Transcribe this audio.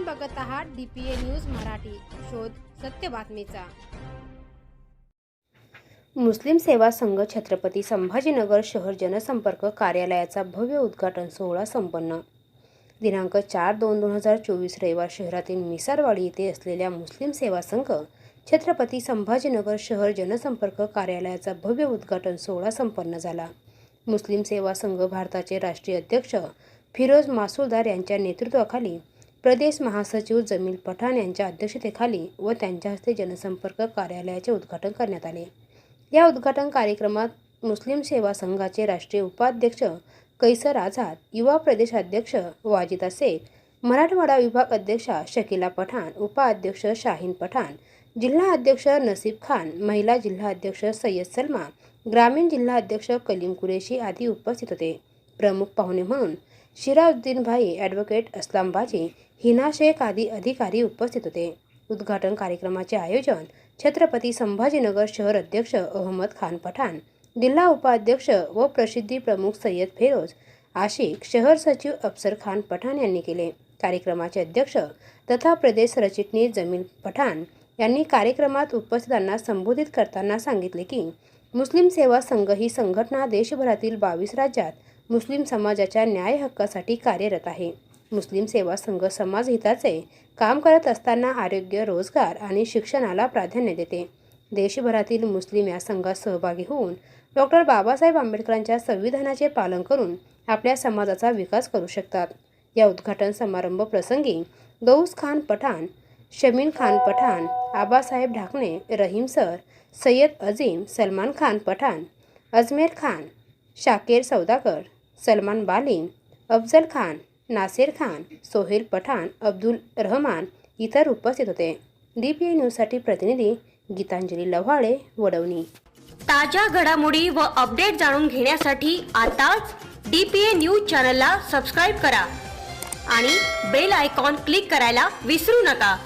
आपण बघत आहात डीपीए न्यूज मराठी. शोध सत्य बातमीचा. मुस्लिम सेवा संघ छत्रपती संभाजीनगर शहर जनसंपर्क कार्यालयाचा भव्य उद्घाटन सोहळा संपन्न. दिनांक चार दोन दोन हजार चोवीस रविवार शहरातील मिसारवाडी येथे असलेल्या मुस्लिम सेवा संघ छत्रपती संभाजीनगर शहर जनसंपर्क कार्यालयाचा भव्य उद्घाटन सोहळा संपन्न झाला. मुस्लिम सेवा संघ भारताचे राष्ट्रीय अध्यक्ष फिरोज मासुलदार यांच्या नेतृत्वाखाली प्रदेश महासचिव जमील पठाण यांच्या अध्यक्षतेखाली व त्यांच्या हस्ते जनसंपर्क कार्यालयाचे उद्घाटन करण्यात आले. या उद्घाटन कार्यक्रमात मुस्लिम सेवा संघाचे राष्ट्रीय उपाध्यक्ष कैसर आझाद युवा प्रदेशाध्यक्ष वाजिदा शेख मराठवाडा विभाग अध्यक्षा शकिला पठाण उपाध्यक्ष शाहीन पठाण जिल्हा अध्यक्ष नसीब खान महिला जिल्हा अध्यक्ष सय्यद सलमा ग्रामीण जिल्हा अध्यक्ष कलीम कुरेशी आदी उपस्थित होते. प्रमुख पाहुणे म्हणून शिराउद्दीन भाई ॲडव्होकेट असलाम बाजी हिना शेख आदी अधिकारी उपस्थित होते. उद्घाटन कार्यक्रमाचे आयोजन छत्रपती संभाजीनगर शहर अध्यक्ष अहमद खान पठाण जिल्हा उपाध्यक्ष व प्रसिद्धी प्रमुख सय्यद फेरोज आशिक शहर सचिव अफसर खान पठाण यांनी केले. कार्यक्रमाचे अध्यक्ष तथा प्रदेश सरचिटणीस जमील पठाण यांनी कार्यक्रमात उपस्थितांना संबोधित करताना सांगितले की मुस्लिम सेवा संघ ही संघटना देशभरातील बावीस राज्यात मुस्लिम समाजाच्या न्याय हक्कासाठी कार्यरत आहे. मुस्लिम सेवा संघ समाज हिताचे काम करत असताना आरोग्य रोजगार आणि शिक्षणाला प्राधान्य देते. देशभरातील मुस्लिम या संघात सहभागी होऊन डॉक्टर बाबासाहेब आंबेडकरांच्या संविधानाचे पालन करून आपल्या समाजाचा विकास करू शकतात. या उद्घाटन समारंभ प्रसंगी गौस खान पठाण शमीन खान पठाण आबासाहेब ढाकणे रहीम सर सय्यद अजीम सलमान खान पठाण अजमेर खान शाकेर सौदागर सलमान बालीम अफजल खान नासिर खान सोहेल पठाण अब्दुल रहमान इतर उपस्थित होते. डी पी आय न्यूजसाठी प्रतिनिधी गीतांजली लव्हाळे वडवणी. ताज्या घडामोडी व अपडेट जाणून घेण्यासाठी आताच डी पी ए न्यूज चॅनलला सबस्क्राईब करा आणि बेल आयकॉन क्लिक करायला विसरू नका.